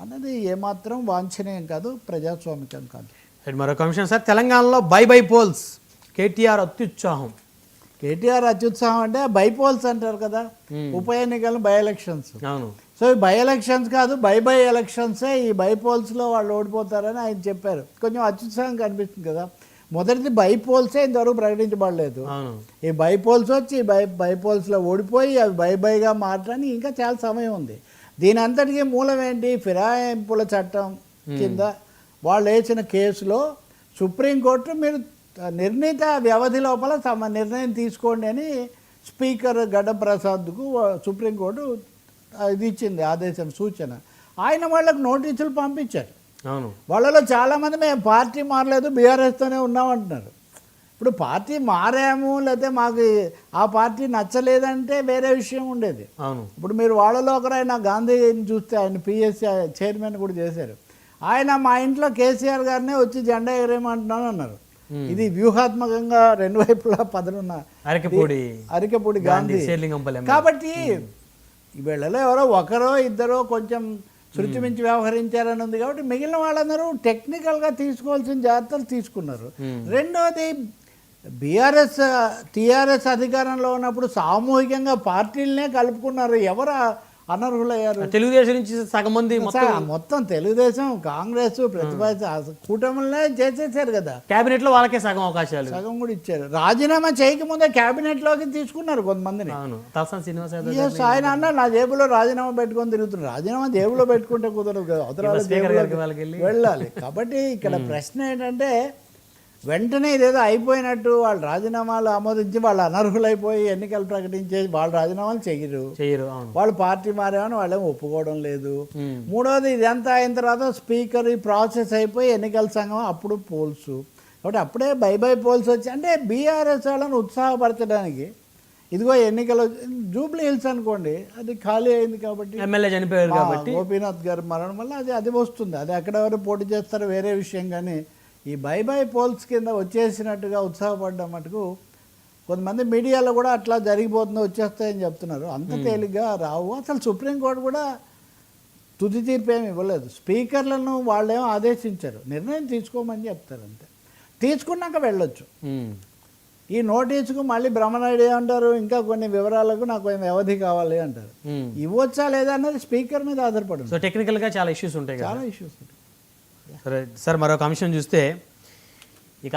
అన్నది ఏమాత్రం వాంఛనీయం కాదు ప్రజాస్వామికం కాదు. రైట్, మరొక అంశం సార్. తెలంగాణలో బై బై పోల్స్ కేటీఆర్ అత్యుత్సాహం. కేటీఆర్ అత్యుత్సాహం అంటే బైపోల్స్ అంటారు కదా ఉప ఎన్నికలు బై ఎలక్షన్స్. అవును. సో ఈ బై ఎలక్షన్స్ కాదు బై బై ఎలక్షన్సే ఈ బై పోల్స్లో వాళ్ళు ఓడిపోతారని ఆయన చెప్పారు. కొంచెం అత్యుత్సాహం కనిపిస్తుంది కదా. మొదటిది బై పోల్సే ఇంతవరకు ప్రకటించబడలేదు. ఈ బై పోల్స్ వచ్చి బై బై పోల్స్లో ఓడిపోయి అవి బై బైగా మారడానికి ఇంకా చాలా సమయం ఉంది. దీని అంతటికీ మూలం ఏంటి ఫిరాయింపుల చట్టం కింద వాళ్ళు వేసిన కేసులో సుప్రీంకోర్టు మీరు నిర్ణీత వ్యవధి లోపల తమ నిర్ణయం తీసుకోండి అని స్పీకర్ గడ్డ ప్రసాద్కు సుప్రీంకోర్టు ఇది ఇచ్చింది ఆదేశం సూచన. ఆయన వాళ్ళకు నోటీసులు పంపించారు. అవును. వాళ్ళలో చాలామంది మేము పార్టీ మారలేదు బీఆర్ఎస్తోనే ఉన్నామంటున్నారు. ఇప్పుడు పార్టీ మారాము లేకపోతే మాకు ఆ పార్టీ నచ్చలేదంటే వేరే విషయం ఉండేది. అవును. ఇప్పుడు మీరు వాళ్ళలో ఒకరైన గాంధీని చూస్తే ఆయన పిఎస్సి చైర్మన్ కూడా చేశారు. ఆయన మా ఇంట్లో కేసీఆర్ గారినే వచ్చి జెండా ఎగరేయమంటున్నాను అన్నారు. ఇది వ్యూహాత్మకంగా రెండు వైపులా పదనున్న అరకెపూడి అరికపూడి గాంధీ కాబట్టి వీళ్ళలో ఎవరో ఒకరో ఇద్దరో కొంచెం శృతి మించి వ్యవహరించారని ఉంది కాబట్టి మిగిలిన వాళ్ళందరూ టెక్నికల్గా తీసుకోవాల్సిన జాగ్రత్తలు తీసుకున్నారు. రెండోది బీఆర్ఎస్ టీఆర్ఎస్ అధికారంలో ఉన్నప్పుడు సామూహికంగా పార్టీలనే కలుపుకున్నారు. ఎవరు అనర్హులయ్యారు? తెలుగుదేశం నుంచి సగం మంది మొత్తం తెలుగుదేశం కాంగ్రెస్ ప్రతిపక్ష క్యూటములనే చేసేసారు కదా. కేబినెట్లో వాళ్ళకే సగం అవకాశాలు. సగం కూడా ఇచ్చారు. రాజీనామా చేయకముందే క్యాబినెట్లోకి తీసుకున్నారు కొంతమందిని. శ్రీనివాస్ ఆయన అన్న నా జేబులో రాజీనామా పెట్టుకొని తిరుగుతున్నారు రాజీనామా జేబులో పెట్టుకుంటే కుదరదు కదా. అవతల వెళ్ళాలి. కాబట్టి ఇక్కడ ప్రశ్న ఏంటంటే వెంటనే ఇదేదో అయిపోయినట్టు వాళ్ళు రాజీనామాలు ఆమోదించి వాళ్ళు అనర్హులైపోయి ఎన్నికలు ప్రకటించేసి వాళ్ళు రాజీనామాలు చెయ్యరు చెయ్యరు వాళ్ళు పార్టీ మారేమని వాళ్ళేం ఒప్పుకోవడం లేదు. మూడవది ఇదంతా అయిన తర్వాత స్పీకర్ ఈ ప్రాసెస్ అయిపోయి ఎన్నికల సంఘం అప్పుడు పోల్స్. కాబట్టి అప్పుడే బై బై పోల్స్ వచ్చి అంటే బీఆర్ఎస్ వాళ్ళని ఉత్సాహపరచడానికి ఇదిగో ఎన్నికలు జూబ్లీ హిల్స్ అనుకోండి అది ఖాళీ అయింది కాబట్టి ఎమ్మెల్యే చనిపోయారు కాబట్టి. గోపీనాథ్ గారి మరణం వల్ల అది అది వస్తుంది. అది ఎక్కడ ఎవరు పోటీ చేస్తారో వేరే విషయం కానీ ఈ బై బై పోల్స్ కింద వచ్చేసినట్టుగా ఉత్సాహపడ్డ మటుకు కొంతమంది మీడియాలో కూడా అట్లా జరిగిపోతుందో వచ్చేస్తాయని చెప్తున్నారు. అంత తేలిగ్గా రావు. అసలు సుప్రీంకోర్టు కూడా తుది తీర్పు ఏమి ఇవ్వలేదు. స్పీకర్లను వాళ్ళేమో ఆదేశించారు. నిర్ణయం తీసుకోమని చెప్తారు అంతే. తీసుకున్నాక వెళ్ళొచ్చు. ఈ నోటీసుకు మళ్ళీ బ్రహ్మనాయుడు ఏమంటారు? ఇంకా కొన్ని వివరాలకు నాకు కొంచెం వ్యవధి కావాలి అంటారు. ఇవ్వచ్చా లేదా అన్నది స్పీకర్ మీద ఆధారపడి. సో టెక్నికల్గా చాలా ఇష్యూస్ ఉంటాయి చాలా ఇష్యూస్ ఉంటాయి. సరే సార్ మరొక అంశం చూస్తే ఇక